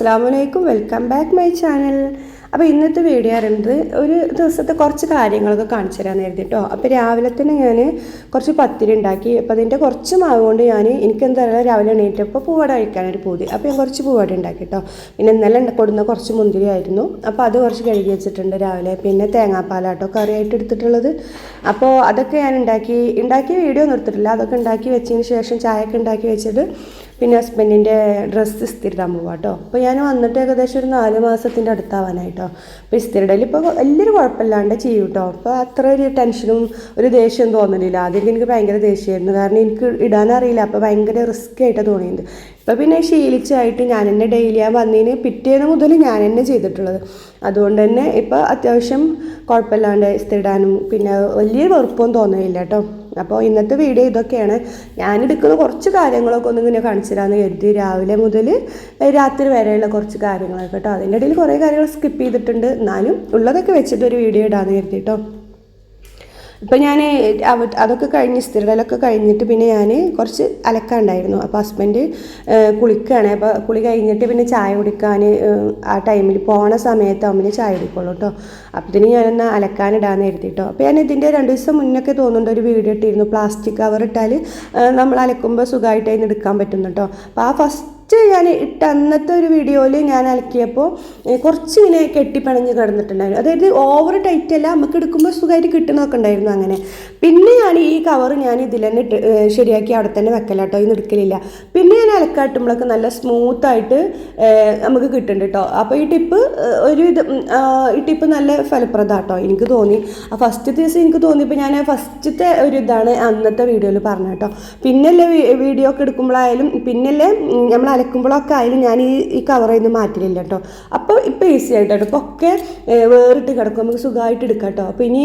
അസ്സാം വലൈക്കും welcome back my channel. അപ്പോൾ ഇന്നത്തെ വീഡിയോ അറിയുന്നത് ഒരു ദിവസത്തെ കുറച്ച് കാര്യങ്ങളൊക്കെ കാണിച്ചു തരാമെന്ന് കരുതി കേട്ടോ അപ്പോൾ രാവിലെ തന്നെ ഞാൻ കുറച്ച് പത്തിരി ഉണ്ടാക്കി. അപ്പോൾ അതിന്റെ കുറച്ച് മാവ് കൊണ്ട് ഞാൻ എനിക്ക് എന്താ പറയുക രാവിലെ എണീറ്റപ്പോൾ പൂവട കഴിക്കാനൊരു പൂതി. അപ്പോൾ ഞാൻ കുറച്ച് പൂവട ഉണ്ടാക്കി കേട്ടോ പിന്നെ ഇന്നലെ കൊടുന്ന കുറച്ച് മുന്തിരി ആയിരുന്നു. അപ്പോൾ അത് കുറച്ച് കഴുകി വെച്ചിട്ടുണ്ട് രാവിലെ. പിന്നെ തേങ്ങാപ്പാലാട്ടോ കറിയായിട്ട് എടുത്തിട്ടുള്ളത്. അപ്പോൾ അതൊക്കെ ഞാൻ ഉണ്ടാക്കി ഉണ്ടാക്കിയ വീഡിയോ നിർത്തിട്ടില്ല അതൊക്കെ ഉണ്ടാക്കി വെച്ചതിന് ശേഷം ചായയൊക്കെ ഉണ്ടാക്കി വെച്ചിട്ട് പിന്നെ ഹസ്ബൻഡിന്റെ ഡ്രസ്സ് ഇസ്തിരിടാൻ പോവാം കേട്ടോ അപ്പോൾ ഞാൻ വന്നിട്ട് ഏകദേശം ഒരു നാല് മാസത്തിന്റെ അടുത്താവാനായിട്ടോ. അപ്പോൾ സ്ഥിരതയിൽ ഇപ്പോൾ വലിയൊരു കുഴപ്പമില്ലാണ്ട് ചെയ്യും കേട്ടോ അപ്പോൾ അത്ര ഒരു ടെൻഷനും ഒരു ദേഷ്യം തോന്നുന്നില്ല ആദ്യം എനിക്ക് ഭയങ്കര ദേഷ്യമായിരുന്നു കാരണം എനിക്ക് ഇടാനറിയില്ല. അപ്പോൾ ഭയങ്കര റിസ്ക് ആയിട്ടാണ് തോന്നിയത്. ഇപ്പോൾ പിന്നെ ശീലിച്ചായിട്ട് ഞാൻ തന്നെ ഡെയിലി ആ വന്നതിന് പിറ്റേന്ന് മുതൽ ഞാൻ തന്നെ ചെയ്തിട്ടുള്ളത്. അതുകൊണ്ട് തന്നെ ഇപ്പോൾ അത്യാവശ്യം കുഴപ്പമില്ലാണ്ട് ഇസ്തിരിടാനും പിന്നെ വലിയ വെറുപ്പൊന്നും തോന്നുന്നില്ല കേട്ടോ അപ്പോൾ ഇന്നത്തെ വീഡിയോ ഇതൊക്കെയാണ്. ഞാൻ ഞാനെടുക്കുന്ന കുറച്ച് കാര്യങ്ങളൊക്കെ ഒന്ന് ഇങ്ങനെ കാണിച്ചു തരാമെന്ന് കരുതി. രാവിലെ മുതൽ രാത്രി വരെയുള്ള കുറച്ച് കാര്യങ്ങളൊക്കെ കേട്ടോ. അതിന്റെ ഇടയിൽ കുറേ കാര്യങ്ങൾ സ്കിപ്പ് ചെയ്തിട്ടുണ്ട്. എന്നാലും ഉള്ളതൊക്കെ വെച്ചിട്ടൊരു വീഡിയോ ഇടാമെന്ന് കരുതി കേട്ടോ. ഇപ്പം ഞാൻ അതൊക്കെ കഴിഞ്ഞ് സ്ഥിരതലൊക്കെ കഴിഞ്ഞിട്ട് പിന്നെ ഞാൻ കുറച്ച് അലക്കാണ്ടായിരുന്നു അപ്പോൾ ഹസ്ബൻഡ് കുളിക്കുകയാണ് അപ്പോൾ കുളി കഴിഞ്ഞിട്ട് പിന്നെ ചായ കുടിക്കാൻ ആ ടൈമിൽ പോണ സമയത്ത് അമ്മിന് ചായ കുടിക്കുള്ളൂ കേട്ടോ അപ്പത്തിന് ഞാനൊന്ന് അലക്കാനിടാന്ന് കരുതിട്ടോ. അപ്പോൾ ഞാൻ ഇതിന്റെ രണ്ട് ദിവസം മുന്നൊക്കെ തോന്നുന്നുണ്ട് ഒരു വീഡിയോ ഇട്ടിരുന്നു. പ്ലാസ്റ്റിക് കവർ ഇട്ടാൽ നമ്മൾ അലക്കുമ്പോൾ സുഖമായിട്ട് അതിന് എടുക്കാൻ പറ്റുന്നു കേട്ടോ അപ്പോൾ ആ ഫസ്റ്റ് ഫസ്റ്റ് ഞാൻ ഇട്ട അന്നത്തെ ഒരു വീഡിയോയിൽ ഞാൻ അലക്കിയപ്പോൾ കുറച്ച് ഇങ്ങനെ കെട്ടിപ്പണഞ്ഞ് കിടന്നിട്ടുണ്ടായിരുന്നു. അതായത് ഓവർ ടൈറ്റ് അല്ല നമുക്ക് എടുക്കുമ്പോൾ സുഖമായിട്ട് കിട്ടുന്നതൊക്കെ ഉണ്ടായിരുന്നു അങ്ങനെ. പിന്നെ ഞാൻ ഈ കവർ ഞാൻ ഇതിൽ തന്നെ ഇട്ട് ശരിയാക്കി അവിടെ തന്നെ വെക്കലാട്ടോ ഇന്ന് എടുക്കലില്ല. പിന്നെ ഞാൻ അലക്കാട്ടുമ്പോഴൊക്കെ നല്ല സ്മൂത്തായിട്ട് നമുക്ക് കിട്ടുന്നുണ്ട് കേട്ടോ അപ്പോൾ ഈ ടിപ്പ് ഒരു ഇത് ഈ ടിപ്പ് നല്ല ഫലപ്രദമാട്ടോ എനിക്ക് തോന്നി. ആ ഫസ്റ്റ് ദിവസം എനിക്ക് തോന്നിയപ്പോൾ ഞാൻ ഫസ്റ്റത്തെ ഒരു ഇതാണ് അന്നത്തെ വീഡിയോയിൽ പറഞ്ഞു കേട്ടോ പിന്നല്ലേ വീഡിയോ ഒക്കെ എടുക്കുമ്പോഴായാലും പിന്നല്ലേ നമ്മൾ അലക്കുമ്പോഴൊക്കെ ആയാലും ഞാൻ ഈ ഈ കവറിൽ നിന്ന് കേട്ടോ. അപ്പോൾ ഇപ്പോൾ ഈസി ആയിട്ട്. ഇപ്പോൾ ഒക്കെ വേറിട്ട് കിടക്കും. നമുക്ക് സുഖമായിട്ട് എടുക്കാം കേട്ടോ. അപ്പോൾ ഇനി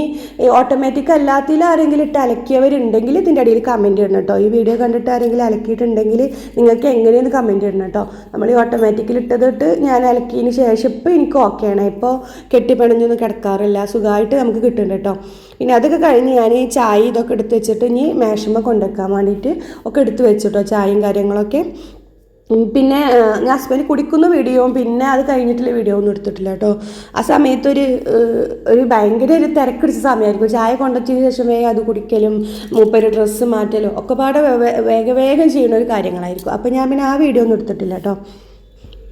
ഓട്ടോമാറ്റിക് അല്ലാത്തതിൽ ആരെങ്കിലും ഇട്ട് അലക്കിയവരുണ്ടെങ്കിൽ ഇതിന്റെ അടിയിൽ കമന്റ് ഇടണം കേട്ടോ. ഈ വീഡിയോ കണ്ടിട്ട് ആരെങ്കിലും അലക്കിയിട്ടുണ്ടെങ്കിൽ നിങ്ങൾക്ക് എങ്ങനെയെന്ന് കമന്റ് ഇടണം കേട്ടോ. നമ്മൾ ഈ ഓട്ടോമാറ്റിക്കിൽ ഇട്ടതിട്ട് ഞാൻ അലക്കിയതിന് ശേഷം ഇപ്പോൾ എനിക്ക് ഓക്കെയാണ് ഇപ്പോൾ കെട്ടിപ്പണിഞ്ഞൊന്നും കിടക്കാറില്ല. സുഖമായിട്ട് നമുക്ക് കിട്ടുന്നുണ്ട് കേട്ടോ. പിന്നെ അതൊക്കെ കഴിഞ്ഞ് ഞാൻ ഈ ചായ ഇതൊക്കെ എടുത്ത് വെച്ചിട്ട് ഇനി മേശമ്മ കൊണ്ടുവെക്കാൻ വേണ്ടിയിട്ട് ഒക്കെ എടുത്ത് വെച്ചിട്ടോ ചായയും കാര്യങ്ങളൊക്കെ. പിന്നെ ഞാൻ ഹസ്ബൻഡ് കുടിക്കുന്ന വീഡിയോ പിന്നെ അത് കഴിഞ്ഞിട്ടുള്ള വീഡിയോ ഒന്നും എടുത്തിട്ടില്ല കേട്ടോ. ആ സമയത്ത് ഒരു ഒരു ഭയങ്കര ഒരു തിരക്കടിച്ച സമയമായിരിക്കും ചായ കൊണ്ടെത്തിയതിനു ശേഷം വേഗം അത് കുടിക്കലും മൂപ്പര് ഡ്രസ്സ് മാറ്റലും ഒക്കെ പാടെ വേഗം വേഗം ചെയ്യുന്ന ഒരു കാര്യങ്ങളായിരിക്കും. അപ്പോൾ ഞാൻ പിന്നെ ആ വീഡിയോ ഒന്നും എടുത്തിട്ടില്ല കേട്ടോ.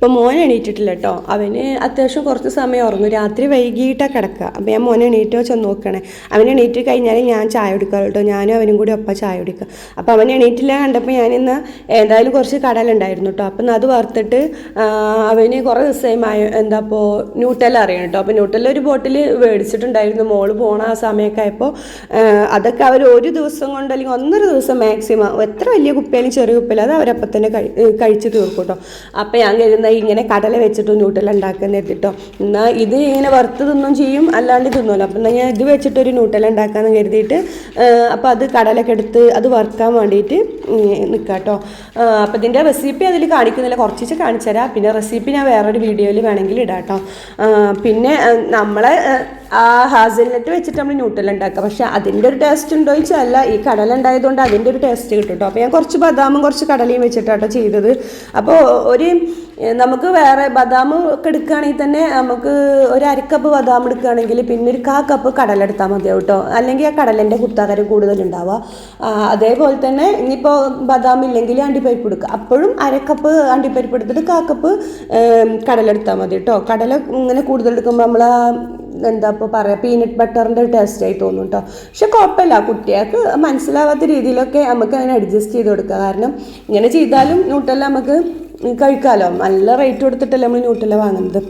ഇപ്പോൾ മോൻ എണീറ്റിട്ടില്ല കേട്ടോ അവന് അത്യാവശ്യം കുറച്ച് സമയം ഉറങ്ങും. രാത്രി വൈകിട്ടാണ് കിടക്കുക. അപ്പോൾ ഞാൻ മോൻ എണീറ്റോ ചെന്ന് നോക്കണേ. അവൻ എണീറ്റ് കഴിഞ്ഞാൽ ഞാൻ ചായ കുടിക്കാം കേട്ടോ ഞാനും അവനും കൂടി ഒപ്പം ചായ എടുക്കുക അപ്പോൾ അവൻ എണീറ്റില്ല കണ്ടപ്പോൾ ഞാൻ ഇന്ന് ഏതായാലും കുറച്ച് കടലുണ്ടായിരുന്നു കേട്ടോ അപ്പം അത് വറുത്തിട്ട് അവന് കുറേ ദിവസമായി എന്താ ഇപ്പോൾ ന്യൂട്ടൽ അറിയണം കേട്ടോ അപ്പോൾ ന്യൂട്ടൽ ഒരു ബോട്ടിൽ മേടിച്ചിട്ടുണ്ടായിരുന്നു. മോൾ പോണ ആ സമയമൊക്കെ ആയപ്പോൾ അതൊക്കെ അവർ ഒരു ദിവസം കൊണ്ട് അല്ലെങ്കിൽ ഒന്നര ദിവസം മാക്സിമം എത്ര വലിയ കുപ്പിയാലും ചെറിയ കുപ്പിയാലും അത് അവരപ്പം തന്നെ കഴിച്ച് തീർക്കും കേട്ടോ അപ്പം ഞാൻ കരുതുന്ന ഇങ്ങനെ കടല വെച്ചിട്ട് ന്യൂട്ടൽ ഉണ്ടാക്കുന്ന എത്തിട്ടോ എന്നാൽ ഇത് ഇങ്ങനെ വറുത്ത് തിന്നും ചെയ്യും അല്ലാണ്ട് തിന്നുമല്ലോ അപ്പം എന്നാൽ ഞാൻ ഇത് വെച്ചിട്ടൊരു ന്യൂട്ടൽ ഉണ്ടാക്കാമെന്ന് കരുതിയിട്ട് അപ്പോൾ അത് കടലൊക്കെ എടുത്ത് അത് വറുക്കാൻ വേണ്ടിയിട്ട് നിൽക്കാം കേട്ടോ അപ്പോൾ ഇതിന്റെ റെസിപ്പി അതിൽ കാണിക്കുന്നില്ല. കുറച്ചിച്ച് കാണിച്ചു തരാം പിന്നെ റെസിപ്പി ഞാൻ വേറൊരു വീഡിയോയിൽ വേണമെങ്കിൽ ഇടാം കേട്ടോ പിന്നെ നമ്മളെ ഹാസൽനട്ട് വെച്ചിട്ട് നമ്മൾ ന്യൂട്ടൽ ഉണ്ടാക്കുക. പക്ഷേ അതിന്റെ ഒരു ടേസ്റ്റ് ഉണ്ടോ ചോദിച്ചാൽ ഈ കടല ഉണ്ടായതുകൊണ്ട് അതിന്റെ ഒരു ടേസ്റ്റ് കിട്ടും കേട്ടോ അപ്പോൾ ഞാൻ കുറച്ച് ബദാമും കുറച്ച് കടലയും വെച്ചിട്ടാട്ടോ ചെയ്തത്. അപ്പോൾ ഒരു നമുക്ക് വേറെ ബദാം ഒക്കെ എടുക്കുകയാണെങ്കിൽ തന്നെ നമുക്ക് ഒരു അരക്കപ്പ് ബദാം എടുക്കുകയാണെങ്കിൽ പിന്നെ ഒരു കാ കപ്പ് കടല എടുത്താൽ മതിയാവും കേട്ടോ. അല്ലെങ്കിൽ ആ കടലിന്റെ കുത്താകരം കൂടുതലുണ്ടാവുക. അതേപോലെ തന്നെ ഇനിയിപ്പോൾ ബദാം ഇല്ലെങ്കിൽ അണ്ടിപ്പരിപ്പ് എടുക്കുക. അപ്പോഴും അരക്കപ്പ് അണ്ടിപ്പരിപ്പ് എടുത്തിട്ട് കാ കപ്പ് കടലെടുത്താൽ മതി കേട്ടോ. കടല ഇങ്ങനെ കൂടുതൽ എടുക്കുമ്പോൾ നമ്മൾ എന്താ ഇപ്പോൾ പറയാം പീനട്ട് ബട്ടറിന്റെ ഒരു ടേസ്റ്റ് ആയി തോന്നും കേട്ടോ പക്ഷെ കുഴപ്പമില്ല കുട്ടികൾക്ക് മനസ്സിലാവാത്ത രീതിയിലൊക്കെ നമുക്ക് അതിനെ അഡ്ജസ്റ്റ് ചെയ്ത് കൊടുക്കുക. കാരണം ഇങ്ങനെ ചെയ്താലും ന്യൂട്ടെല്ലാം നമുക്ക് കഴിക്കാമല്ലോ നല്ല റേറ്റ് കൊടുത്തിട്ടല്ലേ നമ്മൾ ന്യൂട്ടെല്ലാം വാങ്ങുന്നത്.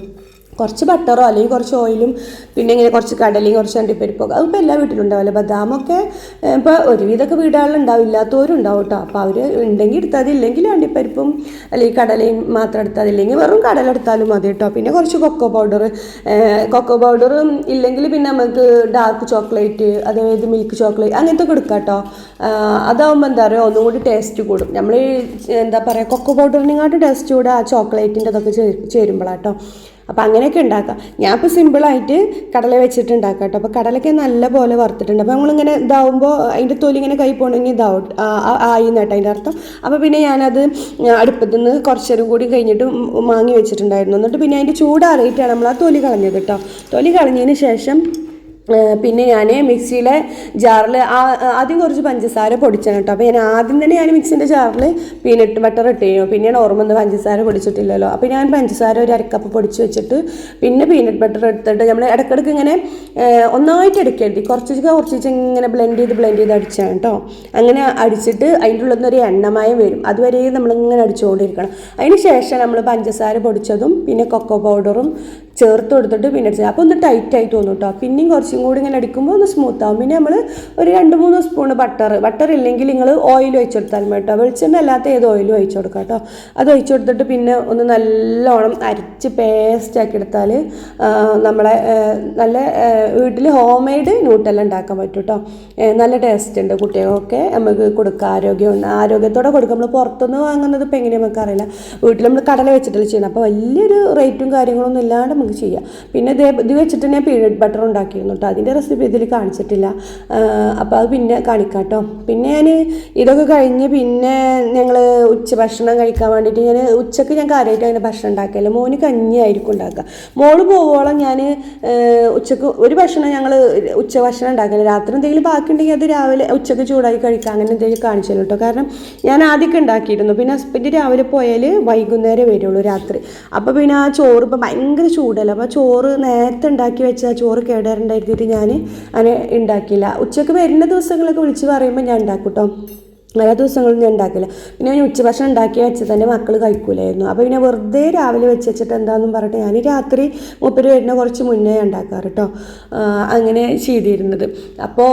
കുറച്ച് ബട്ടറോ അല്ലെങ്കിൽ കുറച്ച് ഓയിലും പിന്നെ ഇങ്ങനെ കുറച്ച് കടലയും കുറച്ച് അണ്ടിപ്പരിപ്പൊക്കെ. അതിപ്പോൾ എല്ലാ വീട്ടിലും ഉണ്ടാവില്ല ബദാമൊക്കെ ഇപ്പോൾ ഒരുവിധമൊക്കെ വീടുകളിലുണ്ടാവും ഇല്ലാത്തവരും ഉണ്ടാവും കേട്ടോ അപ്പോൾ അവർ ഉണ്ടെങ്കിൽ എടുത്താൽ ഇല്ലെങ്കിൽ അണ്ടിപ്പരിപ്പും അല്ലെങ്കിൽ കടലയും മാത്രം എടുത്താൽ ഇല്ലെങ്കിൽ വെറും കടല എടുത്താലും മതി കേട്ടോ പിന്നെ കുറച്ച് കൊക്കോ പൗഡർ കൊക്കോ പൗഡർ ഇല്ലെങ്കിൽ പിന്നെ നമുക്ക് ഡാർക്ക് ചോക്ലേറ്റ് അതായത് മിൽക്ക് ചോക്ലേറ്റ് അങ്ങനത്തെ ഒക്കെ എടുക്കാം കേട്ടോ അതാവുമ്പോൾ എന്താ പറയുക ഒന്നും കൂടി ടേസ്റ്റ് കൂടും. നമ്മൾ എന്താ പറയുക കൊക്കോ പൗഡറിനെക്കാട്ടും ടേസ്റ്റ് കൂടെ ആ ചോക്ലേറ്റിന്റെ അതൊക്കെ ചേരുമ്പോഴാട്ടോ അപ്പോൾ അങ്ങനെയൊക്കെ ഉണ്ടാക്കാം. ഞാൻ ഇപ്പോൾ സിമ്പിളായിട്ട് കടല വെച്ചിട്ട് ഉണ്ടാക്കാം കേട്ടോ അപ്പോൾ കടലൊക്കെ നല്ല പോലെ വറുത്തിട്ടുണ്ട്. അപ്പോൾ നമ്മളിങ്ങനെ ഇതാവുമ്പോൾ അതിന്റെ തൊലി ഇങ്ങനെ കൈ പോകണമെങ്കിൽ ഇതാവും. ആയി കേട്ടോ അതിന്റെ അർത്ഥം. അപ്പോൾ പിന്നെ ഞാനത് അടുപ്പത്തു നിന്ന് കുറച്ചേരം കൂടി കഴിഞ്ഞിട്ട് മാങ്ങി വെച്ചിട്ടുണ്ടായിരുന്നു. എന്നിട്ട് പിന്നെ അതിന്റെ ചൂടാറിയിട്ടാണ് നമ്മൾ ആ തൊലി കളഞ്ഞത് കേട്ടോ തൊലി കളഞ്ഞതിന് ശേഷം പിന്നെ ഞാൻ മിക്സിയിലെ ജാറിൽ ആദ്യം കുറച്ച് പഞ്ചസാര പൊടിച്ചാണ് കേട്ടോ. അപ്പോൾ ഞാൻ ആദ്യം തന്നെ ഞാൻ മിക്സിന്റെ ജാറിൽ പീനട്ട് ബട്ടർ ഇട്ട് കഴിഞ്ഞു. പിന്നെയാണ് ഓർമ്മ പഞ്ചസാര പൊടിച്ചിട്ടില്ലല്ലോ. അപ്പോൾ ഞാൻ പഞ്ചസാര ഒരു അരക്കപ്പ് പൊടിച്ച് വെച്ചിട്ട് പിന്നെ പീനട്ട് ബട്ടർ എടുത്തിട്ട് നമ്മൾ ഇടയ്ക്കിടയ്ക്ക് ഇങ്ങനെ ഒന്നായിട്ട് എടുക്കരുത്. കുറച്ച് കുറച്ച് ഇങ്ങനെ ബ്ലെൻഡ് ചെയ്ത് ബ്ലെൻഡ് ചെയ്ത് അടിച്ചാണ് കേട്ടോ. അങ്ങനെ അടിച്ചിട്ട് അതിന്റെ ഉള്ളിൽ നിന്നൊരു എണ്ണമയം വരും. അതുവരെ നമ്മളിങ്ങനെ അടിച്ചുകൊണ്ടിരിക്കണം. അതിന് ശേഷം നമ്മൾ പഞ്ചസാര പൊടിച്ചതും പിന്നെ കൊക്കോ പൗഡറും ചേർത്ത് കൊടുത്തിട്ട് പിന്നെ അടിച്ചത് അപ്പോൾ ഒന്ന് ടൈറ്റ് ആയി തോന്നും കേട്ടോ പിന്നെയും കുറച്ചും കൂടി ഇങ്ങനെ അടിക്കുമ്പോൾ ഒന്ന് സ്മൂത്ത് ആവും. പിന്നെ നമ്മൾ ഒരു രണ്ട് മൂന്ന് സ്പൂൺ ബട്ടർ ബട്ടർ ഇല്ലെങ്കിൽ നിങ്ങൾ ഓയിൽ ഒഴിച്ചു കൊടുത്താൽ മതി കേട്ടോ വെളിച്ചെണ്ണ അല്ലാത്ത ഏത് ഓയിലും ഒഴിച്ചു കൊടുക്കാം കേട്ടോ അത് ഒഴിച്ചു കൊടുത്തിട്ട് പിന്നെ ഒന്ന് നല്ലോണം അരച്ച് പേസ്റ്റ് ആക്കി എടുത്താൽ നമ്മളെ നല്ല വീട്ടിൽ ഹോം മെയ്ഡ് ന്യൂട്ടെല്ലാം ഉണ്ടാക്കാൻ പറ്റും കേട്ടോ നല്ല ടേസ്റ്റ് ഉണ്ട് കുട്ടികൾക്കൊക്കെ. നമുക്ക് കൊടുക്കുക ആരോഗ്യം ആരോഗ്യത്തോടെ കൊടുക്കുക നമ്മൾ പുറത്തുനിന്ന് വാങ്ങുന്നത് ഇപ്പം എങ്ങനെയാണ് നമുക്ക് അറിയില്ല വീട്ടിൽ നമ്മൾ കടല വെച്ചിട്ടല്ലേ ചെയ്യുന്നത്. അപ്പോൾ വലിയൊരു റേറ്റും കാര്യങ്ങളൊന്നും ഇല്ലാണ്ട് നമുക്ക് ചെയ്യാം. പിന്നെ ദേ ഇത് വെച്ചിട്ട് ഞാൻ പീനട്ട് ബട്ടർ ഉണ്ടാക്കിയിരുന്നു കേട്ടോ. അതിന്റെ റെസിപ്പി ഇതിൽ കാണിച്ചിട്ടില്ല. അപ്പോൾ അത് പിന്നെ കാണിക്കാം കേട്ടോ പിന്നെ ഞാൻ ഇതൊക്കെ കഴിഞ്ഞ് പിന്നെ ഞങ്ങൾ ഉച്ച ഭക്ഷണം കഴിക്കാൻ വേണ്ടിയിട്ട് ഞാൻ ഉച്ചയ്ക്ക് ഞാൻ കാര്യമായിട്ട് അങ്ങനെ ഭക്ഷണം ഉണ്ടാക്കില്ല മോന് കഞ്ഞിയായിരിക്കും ഉണ്ടാക്കുക. മോൾ പോവോളം ഞാൻ ഉച്ചയ്ക്ക് ഒരു ഭക്ഷണം ഞങ്ങൾ ഉച്ച ഭക്ഷണം ഉണ്ടാക്കില്ല രാത്രി എന്തെങ്കിലും ബാക്കി ഉണ്ടെങ്കിൽ അത് രാവിലെ ഉച്ചയ്ക്ക് ചൂടായി കഴിക്കാം അങ്ങനെ എന്തെങ്കിലും കാണിച്ചല്ലോ കേട്ടോ. കാരണം ഞാൻ ആദ്യമൊക്കെ ഉണ്ടാക്കിയിരുന്നു. പിന്നെ ഹസ്ബൻഡ് രാവിലെ പോയാൽ വൈകുന്നേരം വരുള്ളൂ രാത്രി. അപ്പോൾ പിന്നെ ആ ചോറ് ഇപ്പം ഭയങ്കര ചൂടല്ല അപ്പോൾ ചോറ് നേരത്തെ ഉണ്ടാക്കി വെച്ചാൽ ചോറ് കേടാറുണ്ടായിരുന്നിട്ട് ഞാൻ അങ്ങനെ ഉണ്ടാക്കിയില്ല. ഉച്ചയ്ക്ക് വരുന്ന ദിവസങ്ങളൊക്കെ വിളിച്ച് പറയുമ്പോൾ ഞാൻ ഉണ്ടാക്കും കേട്ടോ എല്ലാ ദിവസങ്ങളും ഞാൻ ഉണ്ടാക്കില്ല. പിന്നെ ഞാൻ ഉച്ചഭക്ഷണം ഉണ്ടാക്കി വെച്ച് തന്നെ മക്കൾ കഴിക്കൂലായിരുന്നു. അപ്പോൾ പിന്നെ വെറുതെ രാവിലെ വെച്ച് വെച്ചിട്ട് എന്താണെന്നും പറഞ്ഞിട്ട് ഞാൻ രാത്രി മുപ്പര് വരുന്ന കുറച്ച് മുന്നേ ഉണ്ടാക്കാറ് കേട്ടോ അങ്ങനെ ചെയ്തിരുന്നത്. അപ്പോൾ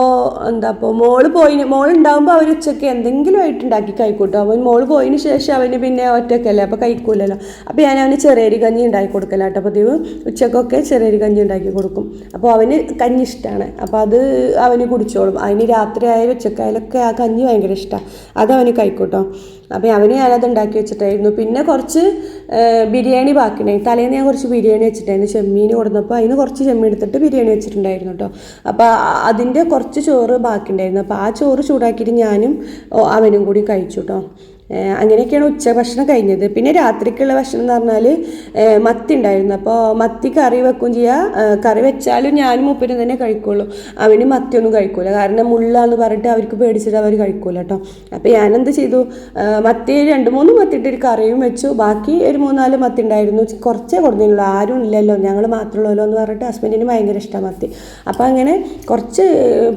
എന്താ അപ്പോൾ മോൾ പോയി. മോളുണ്ടാകുമ്പോൾ അവർ ഉച്ചയ്ക്ക് എന്തെങ്കിലും ആയിട്ട് ഉണ്ടാക്കി കഴിക്കൂട്ടോ. അവൻ മോൾ പോയതിന് ശേഷം അവന് പിന്നെ ഒറ്റക്കല്ലേ. അപ്പോൾ കഴിക്കൂലല്ലോ. അപ്പോൾ ഞാൻ അവന് ചെറിയരി കഞ്ഞി ഉണ്ടാക്കി കൊടുക്കല കേട്ടോ പതിവ് ഉച്ചക്കൊക്കെ ചെറിയരി കഞ്ഞി ഉണ്ടാക്കി കൊടുക്കും. അപ്പോൾ അവന് കഞ്ഞി ഇഷ്ടമാണ് അപ്പോൾ അത് അവന് കുടിച്ചോളും. അതിന് രാത്രി ആയാലും ഉച്ചക്കായാലൊക്കെ ആ കഞ്ഞി ഭയങ്കര ഇഷ്ടമാണ് അത് അവന് കഴിക്കൂട്ടോ. അപ്പോൾ അവന് ഞാനത് ഉണ്ടാക്കി വെച്ചിട്ടായിരുന്നു. പിന്നെ കുറച്ച് ബിരിയാണി ബാക്കിയുണ്ടായി. തലേന്ന് ഞാൻ കുറച്ച് ബിരിയാണി വെച്ചിട്ടായിരുന്നു. ചെമ്മീൻ കൊടുന്നപ്പോൾ അതിന് കുറച്ച് ചെമ്മീൻ എടുത്തിട്ട് ബിരിയാണി വെച്ചിട്ടുണ്ടായിരുന്നു കേട്ടോ അപ്പോൾ അതിന്റെ കുറച്ച് ചോറ് ബാക്കിയുണ്ടായിരുന്നു. അപ്പോൾ ആ ചോറ് ചൂടാക്കിയിട്ട് ഞാനും അവനും കൂടി കഴിച്ചു കേട്ടോ അങ്ങനെയൊക്കെയാണ് ഉച്ചഭക്ഷണം കഴിഞ്ഞത്. പിന്നെ രാത്രിക്കുള്ള ഭക്ഷണം എന്ന് പറഞ്ഞാൽ മത്തി ഉണ്ടായിരുന്നു. അപ്പോൾ മത്തി കറി വെക്കുകയും ചെയ്യുക കറി വെച്ചാലും ഞാനും മുപ്പരും തന്നെ കഴിക്കുള്ളൂ. അവന് മത്തിയൊന്നും കഴിക്കൂല. കാരണം മുള്ളാന്ന് പറഞ്ഞിട്ട് അവർക്ക് പേടിച്ചിട്ട് അവർ കഴിക്കൂല കേട്ടോ. അപ്പോൾ ഞാനെന്ത് ചെയ്തു? മത്തി രണ്ട് മൂന്ന് മത്തിയിട്ട് ഒരു കറിയും വെച്ചു. ബാക്കി ഒരു മൂന്നാൽ മത്തി ഉണ്ടായിരുന്നു. കുറച്ചേ കൊടുത്തിട്ടുള്ളൂ. ആരും ഇല്ലല്ലോ. ഞങ്ങൾ മാത്രമുള്ളല്ലോ എന്ന് പറഞ്ഞിട്ട് ഹസ്ബൻഡിന് ഭയങ്കര ഇഷ്ടമാണ് മത്തി. അപ്പോൾ അങ്ങനെ കുറച്ച്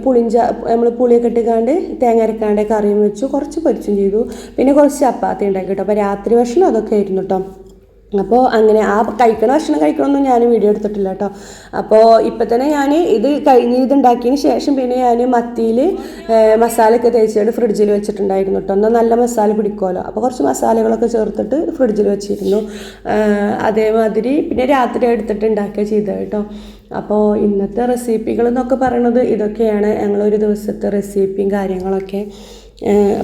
പുളിഞ്ച നമ്മൾ പുളിയൊക്കെ ഇട്ടിക്കാണ്ട് തേങ്ങ അരക്കാണ്ട് കറിയും വെച്ചു. കുറച്ച് പൊരിച്ചും ചെയ്തു. പിന്നെ കുറച്ച് ചപ്പാത്തി ഉണ്ടാക്കി കേട്ടോ. അപ്പോൾ രാത്രി ഭക്ഷണം അതൊക്കെ ആയിരുന്നു കേട്ടോ. അപ്പോൾ അങ്ങനെ ആ കഴിക്കണ ഭക്ഷണം കഴിക്കണമെന്നും ഞാൻ വീഡിയോ എടുത്തിട്ടില്ല കേട്ടോ. അപ്പോൾ ഇപ്പം തന്നെ ഞാൻ ഇത് കഴിഞ്ഞ് ഇത് ഉണ്ടാക്കിയതിന് ശേഷം പിന്നെ ഞാൻ മത്തിയിൽ മസാലയൊക്കെ തേച്ചിട്ട് ഫ്രിഡ്ജിൽ വെച്ചിട്ടുണ്ടായിരുന്നു കേട്ടോ. എന്നാൽ നല്ല മസാല പിടിക്കുമല്ലോ. അപ്പോൾ കുറച്ച് മസാലകളൊക്കെ ചേർത്തിട്ട് ഫ്രിഡ്ജിൽ വെച്ചിരുന്നു. അതേമാതിരി പിന്നെ രാത്രി എടുത്തിട്ട് ഉണ്ടാക്കുക ചെയ്തത് കേട്ടോ. അപ്പോൾ ഇന്നത്തെ റെസിപ്പികൾ എന്നൊക്കെ പറയണത് ഇതൊക്കെയാണ്. ഞങ്ങളൊരു ദിവസത്തെ റെസിപ്പിയും കാര്യങ്ങളൊക്കെ.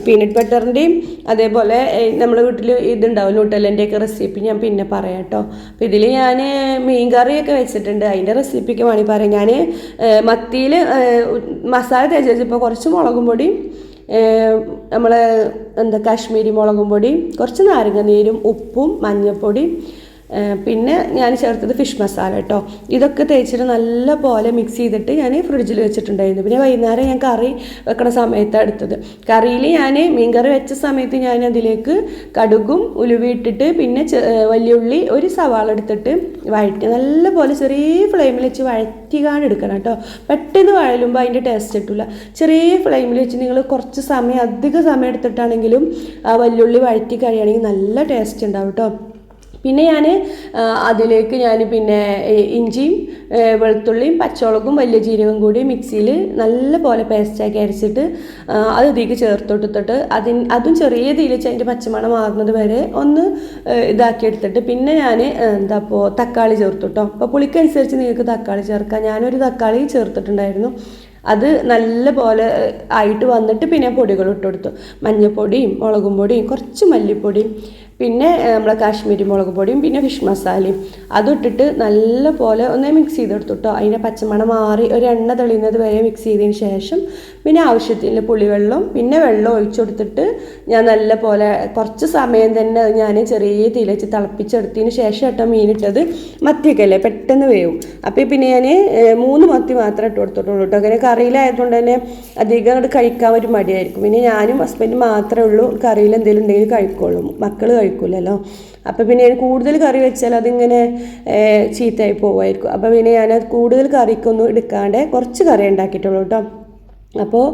പീനട്ട് ബട്ടറിന്റെയും അതേപോലെ നമ്മുടെ വീട്ടിൽ ഇതുണ്ടാവും നൂട്ടലിന്റെയൊക്കെ റെസിപ്പി ഞാൻ പിന്നെ പറയാം കേട്ടോ. അപ്പോൾ ഇതിൽ ഞാൻ മീൻ കറിയൊക്കെ വെച്ചിട്ടുണ്ട്. അതിന്റെ റെസിപ്പിക്ക് വേണമെങ്കിൽ പറയാം. ഞാൻ മത്തിയിൽ മസാല തേച്ച് വെച്ചപ്പോൾ കുറച്ച് മുളകും പൊടി നമ്മൾ എന്താ കാശ്മീരി മുളകും പൊടി കുറച്ച് നാരങ്ങ നീരും ഉപ്പും മഞ്ഞൾപ്പൊടി പിന്നെ ഞാൻ ചേർത്തത് ഫിഷ് മസാല കേട്ടോ ഇതൊക്കെ തേച്ചിട്ട് നല്ല പോലെ മിക്സ് ചെയ്തിട്ട് ഞാൻ ഫ്രിഡ്ജിൽ വെച്ചിട്ടുണ്ടായിരുന്നു. പിന്നെ വൈകുന്നേരം ഞാൻ കറി വെക്കണ സമയത്താണ് എടുത്തത്. കറിയിൽ ഞാൻ മീൻകറി വെച്ച സമയത്ത് ഞാൻ അതിലേക്ക് കടുകും ഉലുവിട്ടിട്ട് പിന്നെ വലിയുള്ളി ഒരു സവാള എടുത്തിട്ട് വഴറ്റി നല്ല പോലെ ചെറിയ ഫ്ലെയിമിൽ വെച്ച് വഴറ്റിക്കാണ് എടുക്കണം കേട്ടോ പെട്ടെന്ന് വഴലുമ്പോൾ അതിന്റെ ടേസ്റ്റ് കിട്ടില്ല ചെറിയ ഫ്ലെയിമിൽ വെച്ച് നിങ്ങൾ കുറച്ച് സമയം അധിക സമയം എടുത്തിട്ടാണെങ്കിലും ആ വലിയുള്ളി വഴറ്റി കഴിയുകയാണെങ്കിൽ നല്ല ടേസ്റ്റ് ഉണ്ടാവും കേട്ടോ പിന്നെ ഞാൻ അതിലേക്ക് ഞാൻ പിന്നെ ഇഞ്ചിയും വെളുത്തുള്ളിയും പച്ചമുളകും വലിയ ജീരകം കൂടി മിക്സിയിൽ നല്ല പോലെ പേസ്റ്റാക്കി അരച്ചിട്ട് അത് ഇതിലേക്ക് ചേർത്തൊട്ടിട്ട് അതിൻ അതും ചെറിയ തീയിൽ അതിന്റെ പച്ചമണം മാറുന്നത് വരെ ഒന്ന് ഇതാക്കി എടുത്തിട്ട് പിന്നെ ഞാൻ എന്താ ഇപ്പോൾ തക്കാളി ചേർത്തു കേട്ടോ അപ്പോൾ പുളിക്കനുസരിച്ച് നിങ്ങൾക്ക് തക്കാളി ചേർക്കാം. ഞാനൊരു തക്കാളി ചേർത്തിട്ടുണ്ടായിരുന്നു. അത് നല്ല പോലെ ആയിട്ട് വന്നിട്ട് പിന്നെ പൊടികൾ ഇട്ട് കൊടുത്തു. മഞ്ഞൾപ്പൊടിയും മുളകും പൊടിയും കുറച്ച് മല്ലിപ്പൊടിയും പിന്നെ നമ്മളെ കാശ്മീരി മുളക് പൊടിയും പിന്നെ ഫിഷ് മസാലയും. അതിട്ടിട്ട് നല്ല പോലെ ഒന്ന് മിക്സ് ചെയ്തെടുത്തു കേട്ടോ പച്ചമണം മാറി ഒരു എണ്ണ തെളിയുന്നത് വരെ മിക്സ് ചെയ്തതിന് ശേഷം പിന്നെ ആവശ്യത്തിന് പുളിവെള്ളം പിന്നെ വെള്ളം ഒഴിച്ചു കൊടുത്തിട്ട് ഞാൻ നല്ല പോലെ കുറച്ച് സമയം തന്നെ ഞാൻ ചെറിയ തീയിൽ വെച്ച് തിളപ്പിച്ചെടുത്തതിന് ശേഷം കേട്ടോ മീനിട്ടത് മത്തിയൊക്കെയല്ലേ പെട്ടെന്ന് വേവും. അപ്പോൾ പിന്നെ ഞാൻ മൂന്ന് മത്തി മാത്രമേ ഇട്ട് കൊടുത്തിട്ടുള്ളൂ കേട്ടോ. അങ്ങനെ കറിയിലായതുകൊണ്ട് തന്നെ അധികം അങ്ങോട്ട് കഴിക്കാൻ ഒരു മടിയായിരിക്കും. പിന്നെ ഞാനും ഹസ്ബൻഡും മാത്രമേ ഉള്ളൂ. കറിയിൽ എന്തെങ്കിലും ഉണ്ടെങ്കിൽ കഴിക്കുള്ളൂ. മക്കൾ കഴിക്കൂലല്ലോ. അപ്പോൾ പിന്നെ ഞാൻ കൂടുതൽ കറി വെച്ചാൽ അതിങ്ങനെ ചീത്തയായി പോവുമായിരിക്കും അപ്പോൾ പിന്നെ ഞാൻ കൂടുതൽ കറിക്കൊന്നും എടുക്കാണ്ട് കുറച്ച് കറി ഉണ്ടാക്കിയിട്ടുള്ളൂ കേട്ടോ. അപ്പോൾ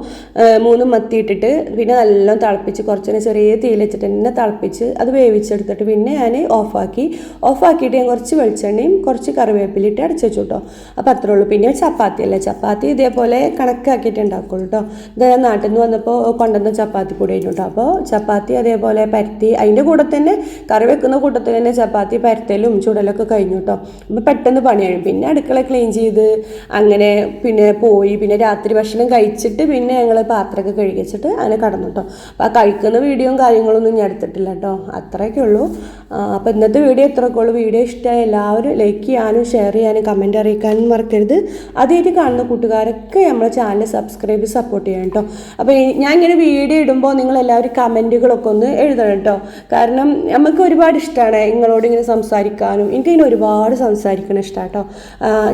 മൂന്ന് മത്തി ഇട്ടിട്ട് പിന്നെ നല്ലോണം തിളപ്പിച്ച് കുറച്ച് നേരം ചെറിയ തീയിൽ വെച്ചിട്ട് തന്നെ തിളപ്പിച്ച് അത് വേവിച്ചെടുത്തിട്ട് പിന്നെ ഞാൻ ഓഫാക്കി. ഓഫാക്കിയിട്ട് ഞാൻ കുറച്ച് വെളിച്ചെണ്ണയും കുറച്ച് കറിവേപ്പിലിട്ട് അടച്ചു വെച്ചു കേട്ടോ അപ്പോൾ അത്രേ ഉള്ളൂ. പിന്നെ ചപ്പാത്തി അല്ലേ? ചപ്പാത്തി ഇതേപോലെ കണക്കാക്കിയിട്ട് ഉണ്ടാക്കുള്ളൂ കേട്ടോ ഇത് ഞാൻ നാട്ടിൽ നിന്ന് വന്നപ്പോൾ കൊണ്ടുവന്ന ചപ്പാത്തി കൂടി ആയിരുന്നു കേട്ടോ അപ്പോൾ ചപ്പാത്തി അതേപോലെ പരത്തി അതിന്റെ കൂടെ തന്നെ കറി വെക്കുന്ന കൂട്ടത്തിൽ തന്നെ ചപ്പാത്തി പരത്തലും ചുടലൊക്കെ കഴിഞ്ഞു കേട്ടോ അപ്പോൾ പെട്ടെന്ന് പണിയാണ് പിന്നെ അടുക്കള ക്ലീൻ ചെയ്ത് അങ്ങനെ പിന്നെ പോയി. പിന്നെ രാത്രി ഭക്ഷണം കഴിച്ചിട്ട് പിന്നെ ഞങ്ങൾ പാത്രമൊക്കെ കഴുകി വെച്ചിട്ട് അങ്ങനെ കടന്നു കേട്ടോ അപ്പോൾ ആ കഴിക്കുന്ന വീഡിയോയും കാര്യങ്ങളൊന്നും ഞാൻ എടുത്തിട്ടില്ല കേട്ടോ അത്രയൊക്കെ ഉള്ളൂ. അപ്പോൾ ഇന്നത്തെ വീഡിയോ ഇത്രയൊക്കെ ഉള്ളൂ വീഡിയോ ഇഷ്ടമായ എല്ലാവരും ലൈക്ക് ചെയ്യാനും ഷെയർ ചെയ്യാനും കമന്റ് അറിയിക്കാനും മറക്കരുത്. ആദ്യമായിട്ട് കാണുന്ന കൂട്ടുകാരൊക്കെ നമ്മുടെ ചാനൽ സബ്സ്ക്രൈബ് സപ്പോർട്ട് ചെയ്യണം കേട്ടോ അപ്പോൾ ഞാൻ ഇങ്ങനെ വീഡിയോ ഇടുമ്പോൾ നിങ്ങൾ എല്ലാവരും കമന്റുകളൊക്കെ ഒന്ന് എഴുതണം കേട്ടോ കാരണം നമുക്ക് ഒരുപാട് ഇഷ്ടമാണ് നിങ്ങളോട് ഇങ്ങനെ സംസാരിക്കാനും. എനിക്കിങ്ങനെ ഒരുപാട് സംസാരിക്കണം ഇഷ്ടമാണ് കേട്ടോ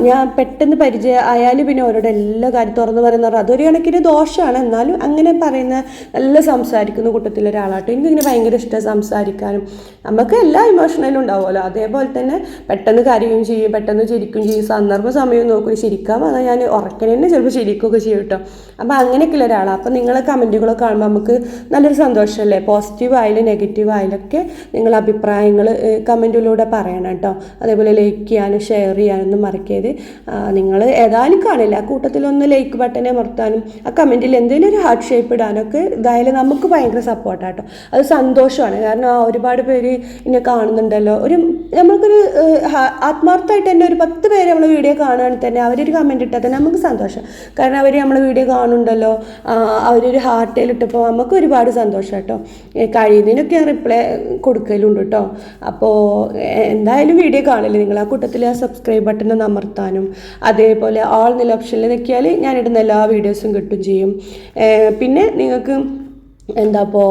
ഞാൻ പെട്ടെന്ന് പരിചയം ആയാലും പിന്നെ അവരോട് എല്ലാ കാര്യം തുറന്ന് പറയുന്നവർ അതൊരു കണക്കിന് ദോഷമാണ്. എന്നാലും അങ്ങനെ പറയുന്ന നല്ല സംസാരിക്കുന്ന കൂട്ടത്തിലെ ഒരാളാട്ടോ. എനിക്കിങ്ങനെ ഭയങ്കര ഇഷ്ടമാണ് സംസാരിക്കാനും. നമുക്ക് എല്ലാ ഇമോഷണലും ഉണ്ടാവുമല്ലോ. അതേപോലെ തന്നെ പെട്ടെന്ന് കരയുകയും ചെയ്യും പെട്ടെന്ന് ചിരിക്കുകയും ചെയ്യും. സന്ദർഭ സമയം നോക്കും ചിരിക്കാൻ വന്നാൽ ഞാൻ ഉറക്കനെ തന്നെ ചിലപ്പോൾ ചിരിക്കുകയൊക്കെ ചെയ്യും കേട്ടോ. അപ്പോൾ അങ്ങനെയൊക്കെയുള്ള ഒരാളാണ് അപ്പോൾ നിങ്ങളെ കമന്റുകളൊക്കെ കാണുമ്പോൾ നമുക്ക് നല്ലൊരു സന്തോഷമല്ലേ? പോസിറ്റീവ് ആയാലും നെഗറ്റീവ് ആയാലൊക്കെ നിങ്ങൾ അഭിപ്രായങ്ങൾ കമന്റിലൂടെ പറയണം കേട്ടോ. അതേപോലെ ലൈക്ക് ചെയ്യാനും ഷെയർ ചെയ്യാനൊന്നും മറക്കരുത്. നിങ്ങൾ ഏതായാലും കാണില്ല. കൂട്ടത്തിലൊന്ന് ലൈക്ക് ബട്ടനെ അമർത്താനും ആ കമന്റിൽ എന്തെങ്കിലും ഒരു ഹാർട്ട് ഷേപ്പ് ഇടാനൊക്കെ ഇതായാലും നമുക്ക് ഭയങ്കര സപ്പോർട്ടാട്ടോ അത് സന്തോഷമാണ്. കാരണം ആ ഒരുപാട് പേര് ഇന്നെ കാണുന്നുണ്ടല്ലോ. ഒരു നമ്മൾക്കൊരു ആത്മാർത്ഥമായിട്ട് തന്നെ ഒരു പത്ത് പേര് നമ്മൾ വീഡിയോ കാണുകയാണെങ്കിൽ തന്നെ അവരൊരു കമന്റ് ഇട്ടാൽ തന്നെ നമുക്ക് സന്തോഷം. കാരണം അവർ നമ്മൾ വീഡിയോ കാണുന്നുണ്ടല്ലോ. അവരൊരു ഹാർട്ടിൽ ഇട്ടപ്പോൾ നമുക്ക് ഒരുപാട് സന്തോഷം കേട്ടോ കഴിയുന്നതിനൊക്കെ ഞാൻ റിപ്ലൈ കൊടുക്കലുണ്ട് കേട്ടോ അപ്പോൾ എന്തായാലും വീഡിയോ കാണില്ല നിങ്ങൾ. ആ കൂട്ടത്തിൽ ആ സബ്സ്ക്രൈബ് ബട്ടൺ അമർത്താനും. അതേപോലെ ആൾ നില ഓപ്ഷനിൽ നിൽക്കിയാൽ ഇടുന്ന എല്ലാ വീഡിയോസും കിട്ടും ചെയ്യും. പിന്നെ നിങ്ങൾക്ക് എന്താ അപ്പോൾ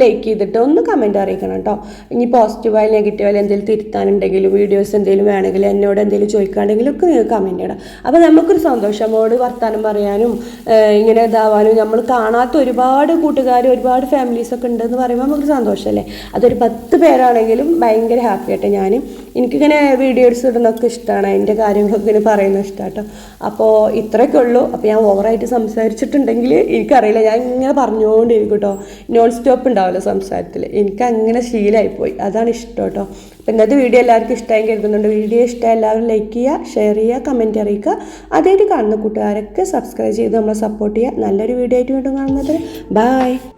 ലൈക്ക് ചെയ്തിട്ട് ഒന്ന് കമന്റ് അറിയിക്കണം കേട്ടോ ഇനി പോസിറ്റീവായി നെഗറ്റീവായി എന്തെങ്കിലും തിരുത്താനുണ്ടെങ്കിലും വീഡിയോസ് എന്തെങ്കിലും വേണമെങ്കിൽ എന്നോട് എന്തെങ്കിലും ചോദിക്കുകയാണെങ്കിലും ഒക്കെ നിങ്ങൾക്ക് കമന്റ് ഇടാം അപ്പോൾ നമുക്കൊരു സന്തോഷം നമ്മോട് വർത്തമാനം പറയാനും ഇങ്ങനെ ഇതാവാനും നമ്മൾ കാണാത്ത ഒരുപാട് കൂട്ടുകാർ ഒരുപാട് ഫാമിലീസൊക്കെ ഉണ്ടെന്ന് പറയുമ്പോൾ നമുക്ക് സന്തോഷമല്ലേ അതൊരു പത്ത് പേരാണെങ്കിലും ഭയങ്കര ഹാപ്പി ആയിട്ട് ഞാൻ എനിക്കിങ്ങനെ വീഡിയോസ് ഇടുന്നൊക്കെ ഇഷ്ടമാണ് എന്റെ കാര്യങ്ങളൊക്കെ ഇങ്ങനെ പറയുന്നത് ഇഷ്ടമാണ് കേട്ടോ അപ്പോൾ ഇത്രയൊക്കെ ഉള്ളൂ. അപ്പോൾ ഞാൻ ഓവറായിട്ട് സംസാരിച്ചിട്ടുണ്ടെങ്കിൽ എനിക്കറിയില്ല. ഞാൻ ഇങ്ങനെ പറഞ്ഞുകൊണ്ടിരിക്കും കേട്ടോ നോൺ സ്റ്റോപ്പ് ഉണ്ടാവില്ല സംസാരത്തിൽ എനിക്ക് അങ്ങനെ ശീലമായിപ്പോയി അതാണ് ഇഷ്ടം കേട്ടോ അപ്പോൾ ഇന്നത്തെ വീഡിയോ എല്ലാവർക്കും ഇഷ്ടമായി കരുതുന്നുണ്ട്. വീഡിയോ ഇഷ്ടമായി എല്ലാവരും ലൈക്ക് ചെയ്യുക ഷെയർ ചെയ്യുക കമന്റ് അറിയിക്കുക. അതായിട്ട് കാണുന്ന കൂട്ടുകാരൊക്കെ സബ്സ്ക്രൈബ് ചെയ്ത് നമ്മളെ സപ്പോർട്ട് ചെയ്യുക. നല്ലൊരു വീഡിയോ ആയിട്ട് വീണ്ടും കാണുന്നത് ബൈ